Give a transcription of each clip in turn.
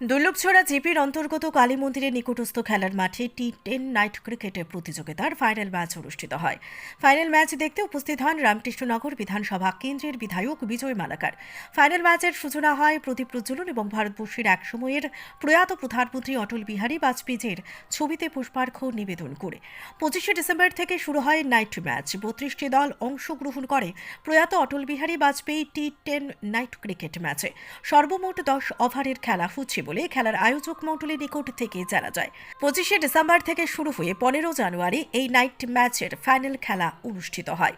দুর্লভছড়া জিপির অন্তর্গত কালী মন্দিরের নিকটস্থ খেলার মাঠে টি টেন নাইট ক্রিকেটের প্রতিযোগিতার ফাইনাল ম্যাচ অনুষ্ঠিত হয়। ফাইনাল ম্যাচ দেখতে উপস্থিত হন রামকৃষ্ণনগর বিধানসভা কেন্দ্রের বিধায়ক বিজয় মালাকার। ফাইনাল ম্যাচের সূচনা হয় প্রদীপ প্রজ্বলন এবং ভারতবর্ষের একসময়ের প্রয়াত প্রধানমন্ত্রী অটল বিহারী বাজপেয়ীর ছবিতে পুষ্পার্ঘ্য নিবেদন করে। পঁচিশে ডিসেম্বর থেকে শুরু হয় নাইট ম্যাচ। বত্রিশটি দল অংশগ্রহণ করে প্রয়াত Atal Bihari Vajpayee T ten night cricket ম্যাচে। সর্বমোট দশ ওভারের খেলা হচ্ছে। বলে খেলার আয়োজক মণ্ডলীর নিকট থেকে জানা যায়। পঁচিশে ডিসেম্বর থেকে শুরু হয়ে পনেরো জানুয়ারি এই নাইট ম্যাচের ফাইনাল খেলা অনুষ্ঠিত হয়।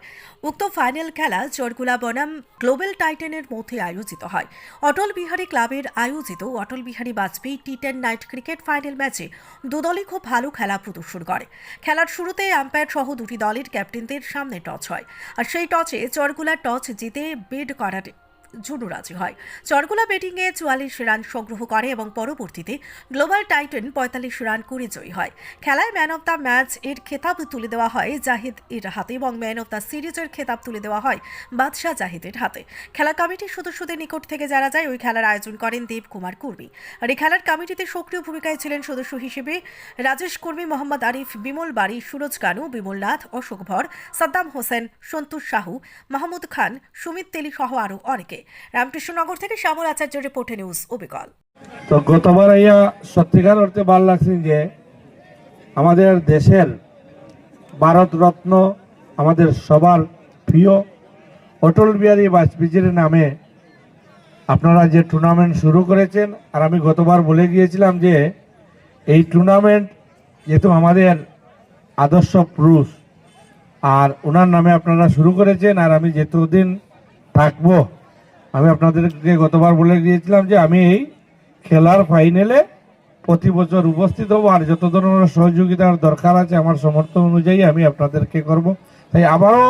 উক্ত ফাইনাল খেলা চরগুলা বনাম গ্লোবাল টাইটেনের মধ্যে আয়োজিত হয়। অটল বিহারী ক্লাবের আয়োজিত Atal Bihari Vajpayee T ten night cricket final ম্যাচে দুদলই খুব ভালো খেলা প্রদর্শন করে। খেলার শুরুতে আম্পায়ার সহ দুটি দলের ক্যাপ্টেনদের সামনে টচ হয়। আর সেই টচে চরগুলা টচ জিতে বেড করার জন্য রাজি হয়। চরগুলা ব্যাটিংয়ে চুয়াল্লিশ রান সংগ্রহ করে এবং পরবর্তীতে গ্লোবাল টাইটেন পঁয়তাল্লিশ রান করে জয়ী হয়। খেলায় ম্যান অব দ্য ম্যাচ এর খেতাব তুলে দেওয়া হয় জাহিদ এর হাতে এবং ম্যান অব দ্য সিরিজের খেতাব তুলে দেওয়া হয় বাদশাহ জাহিদের হাতে। খেলা কমিটির সদস্যদের নিকট থেকে জানা যায়, ওই খেলার আয়োজন করেন দেব কুমার কুর্মী। আর এই খেলার কমিটিতে সক্রিয় ভূমিকায় ছিলেন সদস্য হিসেবে রাজেশ কর্মী, মোহাম্মদ আরিফ, বিমল বাড়ি, সুরজ কানু বিমল নাথ, অশোক ভর, সাদ্দাম হোসেন, সন্তোষ সাহু, মাহমুদ খান, সুমিত তেলি সহ আরও অনেকে। রামকৃষ্ণনগর থেকে শ্যামল আচার্য রিপোর্টে নিউজ অবিকল। তো গতবার ইয়া সত্যিকার অর্থে ভালো লাগছে যে আমাদের দেশের ভারত রত্ন আমাদের সবার প্রিয় অটল বিহারী বাজপেয়ীর নামে আপনারা যে টুর্নামেন্ট শুরু করেছেন, আর আমি গতবার বলে গিয়েছিলাম যে এই টুর্নামেন্ট যেহেতু আমাদের আদর্শ পুরুষ, আর ওনার নামে আপনারা শুরু করেছেন, আর আমি যেতদিন থাকব আমি আপনাদেরকে গতবার বলে দিয়েছিলাম যে আমি এই খেলার ফাইনালে প্রতি বছর উপস্থিত হব আর যত ধরনের সহযোগিতার দরকার আছে আমার সমর্থন অনুযায়ী আমি আপনাদেরকে করব। তাই আবারও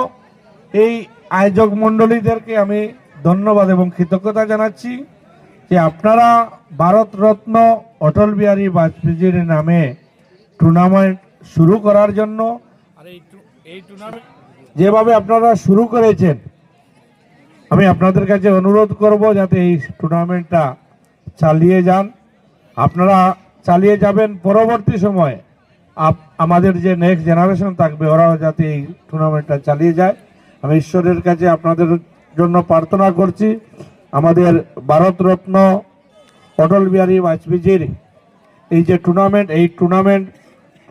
এই আয়োজক মণ্ডলীদেরকে আমি ধন্যবাদ এবং কৃতজ্ঞতা জানাচ্ছি যে আপনারা ভারত রত্ন অটল বিহারী বাজপেয়ীর নামে টুর্নামেন্ট শুরু করার জন্য আর এই টুর্নামেন্ট যেভাবে আপনারা শুরু করেছেন আমি আপনাদের কাছে অনুরোধ করব যাতে এই টুর্নামেন্টটা চালিয়ে যান। আপনারা চালিয়ে যাবেন পরবর্তী সময়ে। আমাদের যে নেক্সট জেনারেশন থাকবে, ওরাও যাতে এই টুর্নামেন্টটা চালিয়ে যায়। আমি ঈশ্বরের কাছে আপনাদের জন্য প্রার্থনা করছি। আমাদের ভারতরত্ন অটল বিহারী বাজপেয়ীজির এই যে টুর্নামেন্ট, এই টুর্নামেন্ট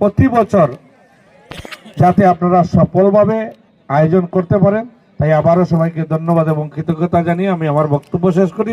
প্রতি বছর যাতে আপনারা সফলভাবে আয়োজন করতে পারেন। তাই আবারও সবাইকে ধন্যবাদ এবং কৃতজ্ঞতা জানিয়ে আমি আমার বক্তব্য শেষ করি।